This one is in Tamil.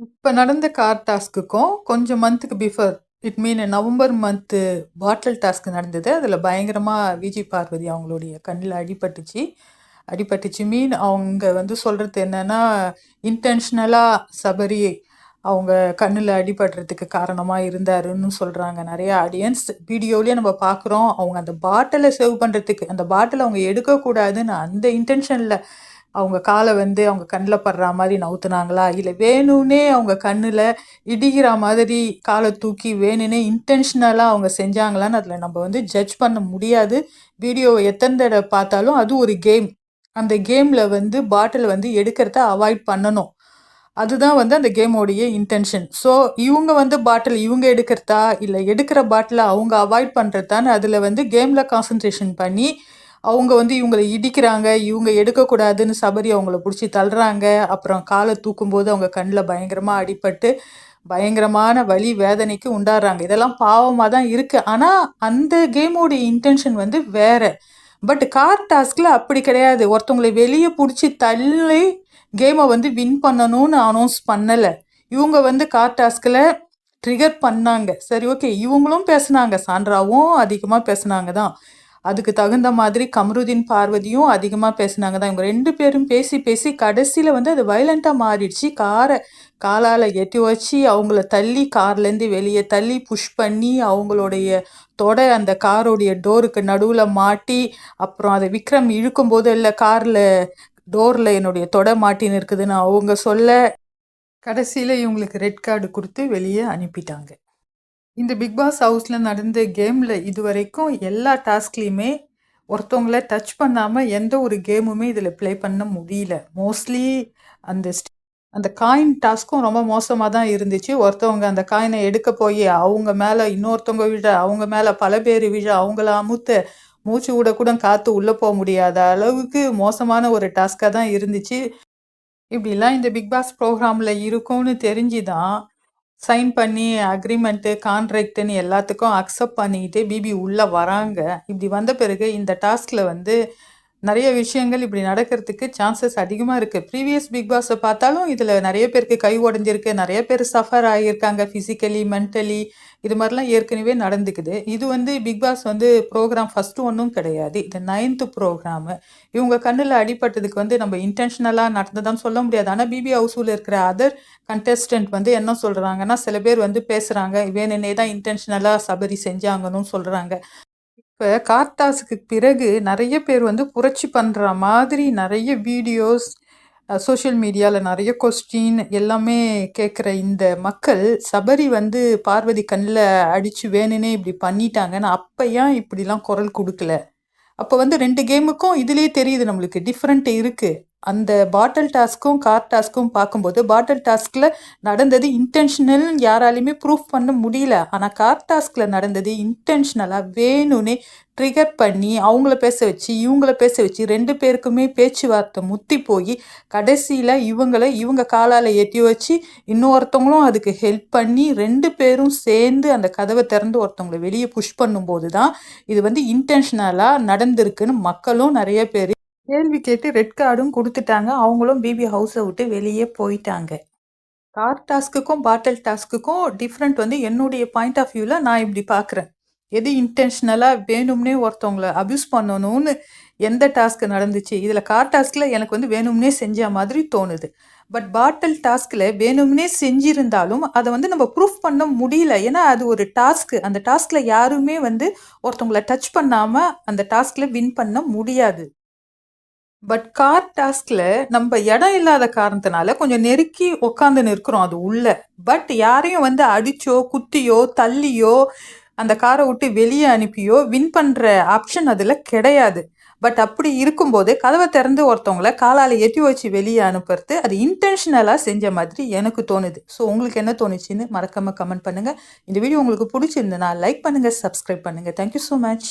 இப்போ நடந்த கார் டாஸ்க்குக்கும் கொஞ்சம் மந்த்துக்கு before it mean November month bottle task நடந்தது. அதில் பயங்கரமாக விஜி பார்வதி அவங்களுடைய கண்ணில் அடிபட்டுச்சு. அடிபட்டுச்சு மீன் அவங்க வந்து சொல்கிறது என்னன்னா, இன்டென்ஷனலாக சபரி அவங்க கண்ணில் அடிபடுறதுக்கு காரணமாக இருந்தாருன்னு சொல்கிறாங்க நிறைய ஆடியன்ஸ். வீடியோலயே நம்ம பார்க்குறோம். அவங்க அந்த பாட்டிலை சேவ் பண்ணுறதுக்கு அந்த பாட்டில் அவங்க எடுக்கக்கூடாதுன்னு அந்த இன்டென்ஷனில் அவங்க காலை வந்து அவங்க கண்ணில் படுற மாதிரி நவுத்துனாங்களா? இல்லை வேணும்னே அவங்க கண்ணில் இடிக்கிற மாதிரி காலை தூக்கி வேணும்னே இன்டென்ஷனலாக அவங்க செஞ்சாங்களான்னு அதில் நம்ம வந்து ஜட்ஜ் பண்ண முடியாது. வீடியோவை எத்தனை தடவை பார்த்தாலும் அது ஒரு கேம். அந்த கேமில் வந்து பாட்டில் வந்து எடுக்கிறத அவாய்ட் பண்ணணும். அதுதான் வந்து அந்த கேமோடைய இன்டென்ஷன். ஸோ இவங்க வந்து பாட்டில் இவங்க எடுக்கிறதா? இல்லை எடுக்கிற பாட்டில் அவங்க அவாய்ட் பண்ணுறதான்னு அதில் வந்து கேமில் கான்சன்ட்ரேஷன் பண்ணி, அவங்க வந்து இவங்களை இடிக்கிறாங்க. இவங்க எடுக்கக்கூடாதுன்னு சபரி அவங்கள பிடிச்சி தள்ளுறாங்க. அப்புறம் காலை தூக்கும்போது அவங்க கண்ணில் பயங்கரமாக அடிபட்டு, பயங்கரமான வலி, வேதனைக்கு உண்டாடுறாங்க இதெல்லாம் பாவமாக தான் இருக்குது ஆனால் அந்த கேமோடைய இன்டென்ஷன் வந்து வேற. பட் கார் டாஸ்கில் அப்படி கிடையாது. ஒருத்தவங்கள வெளியே பிடிச்சி தள்ளி கேமை வந்து வின் பண்ணணும்னு அனௌன்ஸ் பண்ணலை இவங்க வந்து கார் டாஸ்கில் ட்ரிகர் பண்ணாங்க. சரி ஓகே. இவங்களும் பேசுனாங்க. சாண்ட்ராவும் அதிகமாக பேசுனாங்க தான். அதுக்கு தகுந்த மாதிரி கமருதீன் பார்வதியும் அதிகமாக பேசினாங்க தான். இவங்க ரெண்டு பேரும் பேசி, பேசி கடைசியில் வந்து அது வயலன்ட்டா மாறிடுச்சு. காரை காலால் எட்டி வச்சு அவங்கள தள்ளி கார்லேருந்து வெளியே தள்ளி புஷ் பண்ணி அவங்களுடைய தொடை அந்த காரோடைய டோருக்கு நடுவில் மாட்டி, அப்புறம் அதை விக்ரம் இழுக்கும்போது இல்லை காரில் டோரில் என்னுடைய தொடை மாட்டின்னு இருக்குதுன்னு அவங்க சொல்ல, கடைசியில் இவங்களுக்கு ரெட் கார்டு கொடுத்து வெளியே அனுப்பிட்டாங்க. இந்த பிக் பாஸ் ஹவுஸில் நடந்த இது இதுவரைக்கும் எல்லா டாஸ்க்லேயுமே ஒருத்தவங்கள டச் பண்ணாமல் எந்த ஒரு கேமுமே இதில் ப்ளே பண்ண முடியல. மோஸ்ட்லி அந்த அந்த காயின் டாஸ்க்கும் ரொம்ப மோசமாக தான் இருந்துச்சு. ஒருத்தவங்க அந்த காயினை எடுக்க போய் அவங்க மேலே இன்னொருத்தவங்க விழ, அவங்க மேலே பல பேர் விழ, அவங்கள அமுத்த, மூச்சு விட கூட காற்று உள்ளே போக முடியாத அளவுக்கு மோசமான ஒரு டாஸ்க்காக தான் இருந்துச்சு. இப்படிலாம் இந்த பிக் பாஸ் ப்ரோக்ராமில் இருக்கும்னு தெரிஞ்சு தான், சைன் பண்ணி அக்ரிமெண்ட்டு கான்ட்ராக்ட்ன்னு எல்லாத்துக்கும் அக்செப்ட் பண்ணிக்கிட்டு பிபி உள்ளே வராங்க. இப்படி வந்த பிறகு இந்த டாஸ்கில் வந்து நிறைய விஷயங்கள் இப்படி நடக்கிறதுக்கு சான்சஸ் அதிகமாக இருக்குது ப்ரீவியஸ் பிக் பாஸை பார்த்தாலும் இதில் நிறைய பேருக்கு கை உடைஞ்சிருக்கு. நிறைய பேர் சஃபர் ஆகியிருக்காங்க. ஃபிசிக்கலி மென்டலி இது மாதிரிலாம் ஏற்கனவே நடந்துக்குது. இது வந்து பிக் பாஸ் வந்து ப்ரோக்ராம் ஃபஸ்ட்டு ஒன்றும் கிடையாது. இது நைன்த்து ப்ரோக்ராமு இவங்க கண்ணில் அடிபட்டதுக்கு வந்து நம்ம இன்டென்ஷனலாக நடந்ததான்னு சொல்ல முடியாது. ஆனால் பிபி ஹவுஸில் இருக்கிற அதர் கண்டெஸ்டன்ட் வந்து என்ன சொல்கிறாங்கன்னா சில பேர் வந்து பேசுகிறாங்க வேணுன்னே தான் இன்டென்ஷனலாக சபரி செஞ்சாங்கன்னு சொல்கிறாங்க இப்போ கார்த்தாஸுக்கு பிறகு நிறைய பேர் வந்து புரட்சி பண்ணுற மாதிரி நிறைய வீடியோஸ், சோஷியல் மீடியாவில் நிறைய கொஸ்டின் எல்லாமே கேட்குற இந்த மக்கள், சபரி வந்து பார்வதி கண்ணில் அடித்து வேணுன்னே இப்படி பண்ணிட்டாங்கன்னு அப்போ ஏன் இப்படிலாம் குரல் கொடுக்கல? அப்போ வந்து ரெண்டு கேமுக்கும் இதுலேயே தெரியுது நம்மளுக்கு டிஃப்ரெண்ட் இருக்குது அந்த பாட்டில் டாஸ்க்கும், கார் டாஸ்க்கும் பார்க்கும்போது, பாட்டில் டாஸ்கில் நடந்தது இன்டென்ஷனல்னு யாராலையுமே ப்ரூஃப் பண்ண முடியல. ஆனால் கார் டாஸ்கில் நடந்தது இன்டென்ஷனலாக வேணும்னே ட்ரிகர் பண்ணி, அவங்கள பேச வச்சு, இவங்கள பேச வச்சு ரெண்டு பேருக்குமே பேச்சுவார்த்தை முத்தி போய் கடைசியில் இவங்களை இவங்க காலால் எட்டி வச்சு, இன்னொருத்தவங்களும் அதுக்கு ஹெல்ப் பண்ணி ரெண்டு பேரும் சேர்ந்து அந்த கதவை திறந்து ஒருத்தவங்கள வெளியே புஷ் பண்ணும்போது தான், இது வந்து இன்டென்ஷனலாக நடந்திருக்குன்னு மக்களும் நிறைய பேர் கேள்வி கேட்டு ரெட் கார்டும் கொடுத்துட்டாங்க அவங்களும் பிபி ஹவுஸை விட்டு வெளியே போயிட்டாங்க. கார் டாஸ்க்குக்கும், பாட்டில் டாஸ்க்குக்கும் டிஃப்ரெண்ட் வந்து என்னுடைய பாயிண்ட் ஆஃப் வியூவில் நான் இப்படி பார்க்குறேன். எது இன்டென்ஷனலாக வேணும்னே ஒருத்தவங்கள அப்யூஸ் பண்ணணும்னு எந்த டாஸ்க் நடந்துச்சு? இதில் கார் டாஸ்கில் எனக்கு வந்து வேணும்னே செஞ்ச மாதிரி தோணுது. பட் பாட்டில் டாஸ்கில் வேணும்னே செஞ்சிருந்தாலும், அதை வந்து நம்ம ப்ரூஃப் பண்ண முடியல. ஏன்னா அது ஒரு டாஸ்க்கு அந்த டாஸ்கில் யாருமே வந்து ஒருத்தவங்கள டச் பண்ணாமல் அந்த டாஸ்கில் வின் பண்ண முடியாது. பட் கார் டாஸ்கில் நம்ம இடம் இல்லாத காரணத்தினால கொஞ்சம் நெருக்கி உக்காந்து இருக்கிறோம் அது உள்ள. பட் யாரையும் வந்து அடிச்சோ, குத்தியோ, தள்ளியோ, அந்த காரை விட்டு வெளியே அனுப்பியோ வின் பண்ணுற ஆப்ஷன் அதில் கிடையாது. பட் அப்படி இருக்கும்போது கதவை திறந்து ஒருத்தவங்கள காலால் எட்டி வச்சு வெளியே அனுப்புறது, அது இன்டென்ஷனலாக செஞ்ச மாதிரி எனக்கு தோணுது. ஸோ உங்களுக்கு என்ன தோணுச்சுன்னு மறக்காமல் கமெண்ட் பண்ணுங்கள் இந்த வீடியோ உங்களுக்கு பிடிச்சிருந்ததுன்னா லைக் பண்ணுங்கள் சப்ஸ்கிரைப் பண்ணுங்க. Thank you much.